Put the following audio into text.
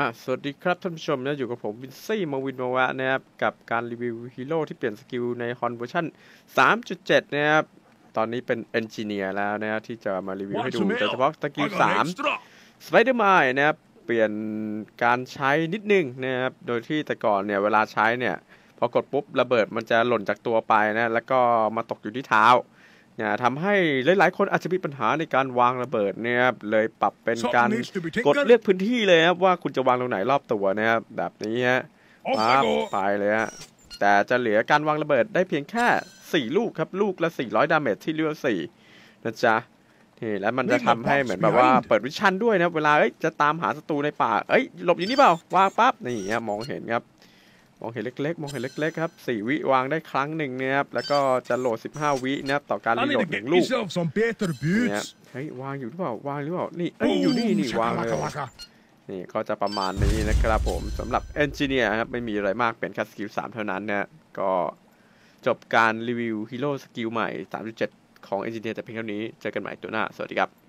อะสวัสดีครับท่านผู้ชมนะอยู่กับผมวินซี่มาวินมาวะนะครับกับการรีวิวฮีโร่ที่เปลี่ยนสกิลในฮอนเวอร์ชัน3.7 นะครับ ตอนนี้เป็นเอนจิเนียร์แล้วนะครับที่จะมารีวิวให้ดูโดยเฉพาะสกิล3สไปเดอร์มายนะครับเปลี่ยนการใช้นิดนึงนะครับโดยที่แต่ก่อนเนี่ยเวลาใช้เนี่ย พอกดปุ๊บระเบิดมันจะหล่นจากตัวไปนะ แล้วก็มาตกอยู่ที่เท้า เนี่ยทำให้หลาย ๆ คนอาจจะมีปัญหาในการวางระเบิดเนี่ยครับเลยปรับเป็นการกดเลือกพื้นที่เลยครับว่าคุณจะวางตรงไหนรอบตัวนะครับแบบนี้ฮะปั๊บไปเลยฮะแต่จะเหลือการวางระเบิดได้เพียงแค่ 4 ลูกครับลูกละ 400 ดาเมจที่เลือก4นะจ๊ะนี่แล้วมันจะทำให้เหมือนแบบว่าเปิดวิชั่นด้วยนะเวลาเอ้ยจะตามหาศัตรูในป่าเอ้ยหลบอยู่นี่เปล่าวางปั๊บนี่ฮะมองเห็นครับ มองเห็นเล็กๆ มองเห็นเล็กๆครับสี่วิวางได้ครั้งหนึ่งนะครับแล้วก็จะโหลด 15 วินะครับต่อการ I รีโหล need ด to หนึ่ get งลูก myself some better เนี่ย boots. เฮ้ยวางอยู่หรือเปล่าวางหรือเปล่านี่เอ้ยอยู่นี่นี่วางเลย shakalaka laka. นี่ก็จะประมาณนี้นะครับผมสำหรับเอนจิเนียร์ครับไม่มีอะไรมากเป็นแค่สกิล3เท่านั้นนะก็จบการรีวิวฮีโร่สกิลใหม่ 3.7 ของเอนจิเนียร์แต่เพียงเท่านี้ เจอกันใหม่ตัวหน้า สวัสดีครับ